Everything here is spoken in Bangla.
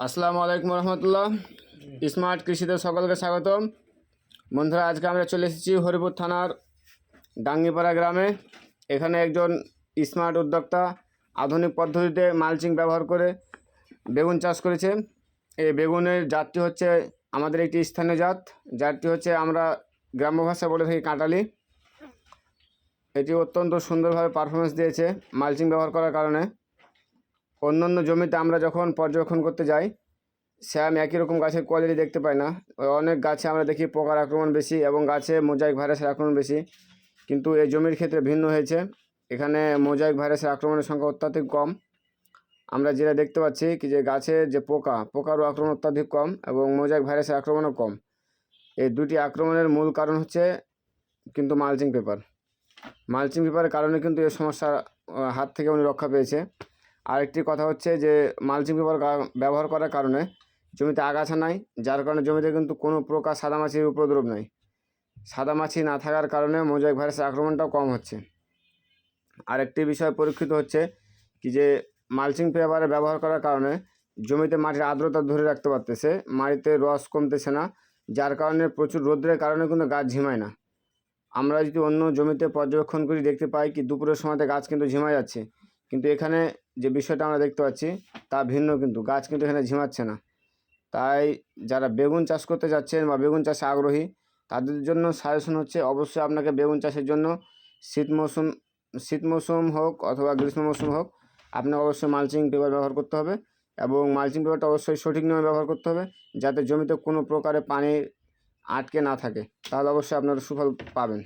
আসসালামু আলাইকুম রহমতুল্লাহ স্মার্ট কৃষিতে সকলকে স্বাগতম। বন্ধুরা, আজকে আমরা চলে এসেছি হরিপুর থানার ডাঙ্গিপাড়া গ্রামে। এখানে একজন স্মার্ট উদ্যোক্তা আধুনিক পদ্ধতিতে মালচিং ব্যবহার করে বেগুন চাষ করেছে। এই বেগুনের জাতটি হচ্ছে আমাদের একটি স্থানীয় জাত। জাতটি হচ্ছে আমরা গ্রাম্য ভাষায় বলে থাকি কাঁটালি এটি অত্যন্ত সুন্দরভাবে পারফরমেন্স দিয়েছে মালচিং ব্যবহার করার কারণে। অন্যান্য জমিতে আমরা যখন পর্যবেক্ষণ করতে যাই, স্যাম একই রকম গাছের কোয়ালিটি দেখতে পাই না। অনেক গাছে আমরা দেখি পোকার আক্রমণ বেশি এবং গাছে মোজাইক ভাইরাসের আক্রমণ বেশি। কিন্তু এই জমির ক্ষেত্রে ভিন্ন হয়েছে। এখানে মোজাইক ভাইরাসের আক্রমণের সংখ্যা অত্যাধিক কম। আমরা যেটা দেখতে পাচ্ছি কি যে গাছে যে পোকা, পোকারও আক্রমণ অত্যাধিক কম এবং মোজাইক ভাইরাসের আক্রমণও কম। এই দুটি আক্রমণের মূল কারণ হচ্ছে কিন্তু মালচিং পেপার মালচিং পেপারের কারণে কিন্তু এই সমস্যার হাত থেকে উনি রক্ষা পেয়েছে। আরেকটি কথা হচ্ছে যে মালচিং পেপার ব্যবহার করার কারণে জমিতে আগাছা নাই, যার কারণে জমিতে কিন্তু কোনো প্রকার সাদামাছির উপদ্রব নাই। সাদামাছি না থাকার কারণে মোজাইক ভাইরাসের আক্রমণটাও কম হচ্ছে। আরেকটি বিষয় পরীক্ষিত হচ্ছে কি যে মালচিং পেপারে ব্যবহার করার কারণে জমিতে মাটির আর্দ্রতা ধরে রাখতে পারতেছে, মাটিতে রস কমতেছে না, যার কারণে প্রচুর রোদ্রের কারণে কিন্তু গাছ ঝিমায় না। আমরা যদি অন্য জমিতে পর্যবেক্ষণ করি দেখতে পাই কি দুপুরের সময়তে গাছ কিন্তু ঝিমায় যাচ্ছে কিন্তু এখানে যে বিষয়টা আমরা দেখতে পাচ্ছি, তা ভিন্ন কিন্তু। গাছ কিন্তু এখানে ঝিমাচ্ছে না। তাই যারা বেগুন চাষ করতে যাচ্ছেন বা বেগুন চাষে আগ্রহী, তাদের জন্য সাজেশন হচ্ছে অবশ্যই আপনাকে বেগুন চাষের জন্য শীত মৌসুম শীত মৌসুম হোক অথবা গ্রীষ্ম মৌসুম হোক, আপনাকে অবশ্যই মালচিং পেপার ব্যবহার করতে হবে এবং মালচিং পেপারটা অবশ্যই সঠিক নিয়মে ব্যবহার করতে হবে যাতে জমিতে কোনো প্রকারে পানি আটকে না থাকে। তাহলে অবশ্যই আপনারা সুফল পাবেন।